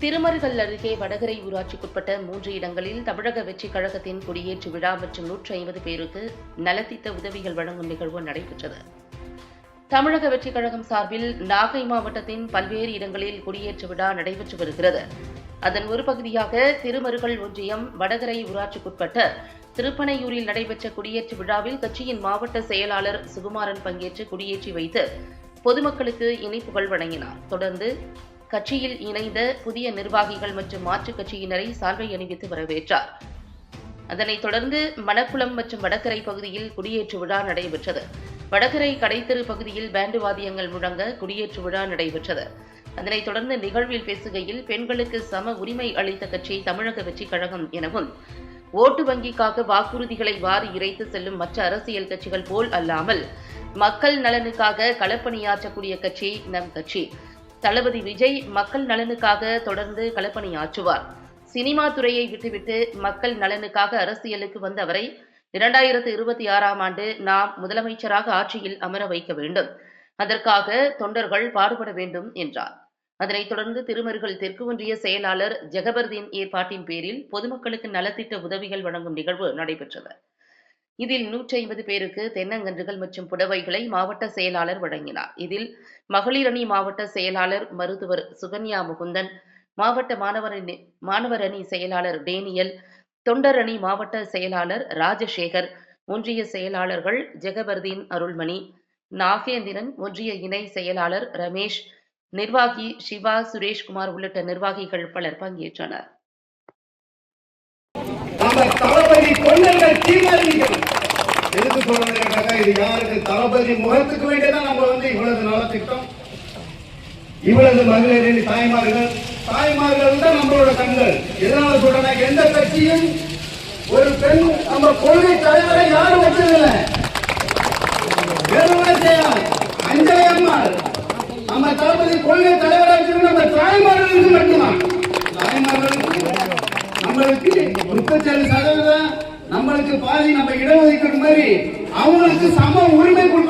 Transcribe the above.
திருமருகல் அருகே வடகரை ஊராட்சிக்குட்பட்ட மூன்று இடங்களில் தமிழக வெற்றிக் கழகத்தின் குடியேற்று விழா மற்றும் நூற்றி ஐம்பது பேருக்கு நலத்திட்ட உதவிகள் வழங்கும் நிகழ்வு நடைபெற்றது. தமிழக வெற்றிக் கழகம் சார்பில் நாகை மாவட்டத்தின் பல்வேறு இடங்களில் குடியேற்று விழா நடைபெற்று வருகிறது. அதன் ஒரு பகுதியாக திருமருகல் ஒன்றியம் வடகரை ஊராட்சிக்குட்பட்ட திருப்பனையூரில் நடைபெற்ற குடியேற்று விழாவில் கட்சியின் மாவட்ட செயலாளர் சுகுமாரன் பங்கேற்று குடியேற்றி வைத்து பொதுமக்களுக்கு இனிப்புகள் வழங்கினார். தொடர்ந்து கட்சியில் இணைந்த புதிய நிர்வாகிகள் மற்றும் மாற்றுக் கட்சியினரை சால்வை அணிவித்து வரவேற்றார். அதனைத் தொடர்ந்து மணக்குளம் மற்றும் வடகரை பகுதியில் குடியேற்று விழா நடைபெற்றது. வடகரை கடைத்தெரு பகுதியில் பேண்டு வாத்தியங்கள் முழங்க குடியேற்று விழா நடைபெற்றது. அதனைத் தொடர்ந்து நிகழ்வில் பேசுகையில் பெண்களுக்கு சம உரிமை அளித்த கட்சி தமிழக வெற்றிக் கழகம் எனவும் ஓட்டு வங்கிக்காக வாக்குறுதிகளை வாரி இறைத்து செல்லும் மற்ற அரசியல் கட்சிகள் போல் அல்லாமல் மக்கள் நலனுக்காக களப்பணியாற்றக்கூடிய கட்சி நம் கட்சி. தளபதி விஜய் மக்கள் நலனுக்காக தொடர்ந்து களப்பணியாற்றுவார். சினிமா துறையை விட்டுவிட்டு மக்கள் நலனுக்காக அரசியலுக்கு வந்த அவரை இரண்டாயிரத்து இருபத்தி ஆறாம் ஆண்டு நாம் முதலமைச்சராக ஆட்சியில் அமர வைக்க வேண்டும். அதற்காக தொண்டர்கள் பாடுபட வேண்டும் என்றார். அதனைத் தொடர்ந்து திருமருகல் தெற்கு ஒன்றிய செயலாளர் ஜெகபர்தீன் ஏற்பாட்டின் பேரில் பொதுமக்களுக்கு நலத்திட்ட உதவிகள் வழங்கும் நிகழ்வு நடைபெற்றது. இதில் நூற்றி ஐம்பது பேருக்கு தென்னங்கன்றுகள் மற்றும் புடவைகளை மாவட்ட செயலாளர் வழங்கினார். இதில் மகளிர் அணி மாவட்ட செயலாளர் மருத்துவர் சுகன்யா முகுந்தன் மாவட்ட மாணவர் மாணவர் அணி செயலாளர் டேனியல் தொண்டர் அணி மாவட்ட செயலாளர் ராஜசேகர் ஒன்றிய செயலாளர்கள் ஜெகபர்தீன் அருள்மணி நாகேந்திரன் ஒன்றிய இணை செயலாளர் ரமேஷ் நிர்வாகி சிவா சுரேஷ்குமார் உள்ளிட்ட நிர்வாகிகள் பலர் பங்கேற்றனர் நம்ம தளபதி கொள்ளைகள் தீர்மானிக்கணும் இது யாருக்கு? தளபதி முகத்துக்கு வேண்டியதான் நம்ம வந்து இவ்வளவு நலத்திட்டம் இவ்வளவு மகளிரின் தாய்மார்கள். தாய்மார்கள் தான் நம்மளோட கண்கள். எதனால சொல்றேன் எந்த கட்சியும் ஒரு பெண் நம்ம கொள்கை தலைவரை யாரும் வச்சதில்லை வேணும்னா செய்யலாம் அஞ்சலி அம்மாள். நம்ம தளபதி கொள்கை தலைவராக இருக்கிறது நம்ம தாய்மார்களுக்கு மட்டுமா தாய்மார்களுக்கு நம்மளுக்கு முப்பத்தேழு சதவீதம் நம்மளுக்கு பாதி நம்ம இடஒதுக்கீடு மாதிரி அவங்களுக்கு சம உரிமை கொடுக்கணும்னு